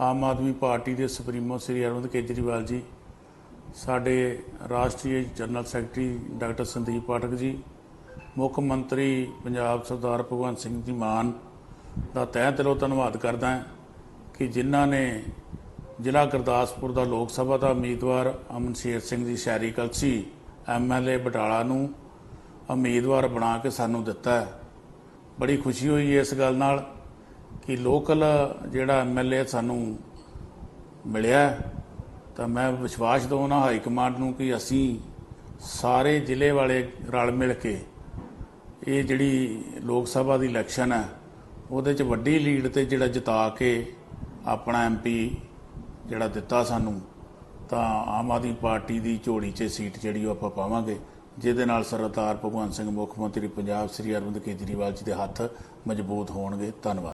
ਆਮ Aadmi party ਦੇ supremo Shri Arvind Kejriwal ji, ਸਾਡੇ ਰਾਸ਼ਟਰੀ general secretary doctor Sandeep Pathak ji, ਮੁੱਖ ਮੰਤਰੀ ਪੰਜਾਬ ਸਰਦਾਰ ਭਗਵੰਤ ਸਿੰਘ ਜੀ ਮਾਨ ਦਾ ਤਹਿ ਦਿਲੋਂ ਧੰਨਵਾਦ ਕਰਦਾ ਹਾਂ ਕਿ ਜਿਨ੍ਹਾਂ ਨੇ ਜ਼ਿਲ੍ਹਾ ਗੁਰਦਾਸਪੁਰ ਦਾ ਲੋਕ ਸਭਾ ਦਾ ਉਮੀਦਵਾਰ ਅਮਨ ਸ਼ੇਰ ਸਿੰਘ ਦੀ ਸ਼ਹਿਰੀ ਕਲਸੀ ਐਮਐਲਏ ਬਟਾਲਾ ਨੂੰ ਉਮੀਦਵਾਰ ਬਣਾ ਕੇ ਸਾਨੂੰ ਦਿੱਤਾ ਬੜੀ ਖੁਸ਼ੀ ਹੋਈ ਇਸ ਗੱਲ ਨਾਲ। ਕਿ ਲੋਕਲ ਜਿਹੜਾ ਐਮਐਲਏ ਸਾਨੂੰ ਮਿਲਿਆ ਤਾਂ ਮੈਂ ਵਿਸ਼ਵਾਸ ਦਵਾਉਣਾ ਹਾਈ ਕਮਾਂਡ ਨੂੰ ਕਿ ਅਸੀਂ ਸਾਰੇ ਜ਼ਿਲ੍ਹੇ ਵਾਲੇ ਰਲ ਮਿਲ ਕੇ ਇਹ ਜਿਹੜੀ ਲੋਕ ਸਭਾ ਦੀ ਇਲੈਕਸ਼ਨ ਹੈ, ਉਹਦੇ 'ਚ ਵੱਡੀ ਲੀਡ ਤੇ ਜਿਹੜਾ ਜਿਤਾ ਕੇ ਆਪਣਾ ਐਮਪੀ ਜਿਹੜਾ ਦਿੱਤਾ ਸਾਨੂੰ, ਤਾਂ ਆਮ ਆਦਮੀ ਪਾਰਟੀ ਦੀ ਝੋਲੀ 'ਚ ਸੀਟ ਜਿਹੜੀ ਉਹ ਆਪਾਂ ਪਾਵਾਂਗੇ, ਜਿਹਦੇ ਨਾਲ ਸਰਦਾਰ ਭਗਵੰਤ ਸਿੰਘ ਮੁੱਖ ਮੰਤਰੀ ਪੰਜਾਬ ਸ੍ਰੀ ਅਰਵਿੰਦ ਕੇਜਰੀਵਾਲ ਜੀ ਦੇ ਹੱਥ ਮਜ਼ਬੂਤ ਹੋਣਗੇ। ਧੰਨਵਾਦ।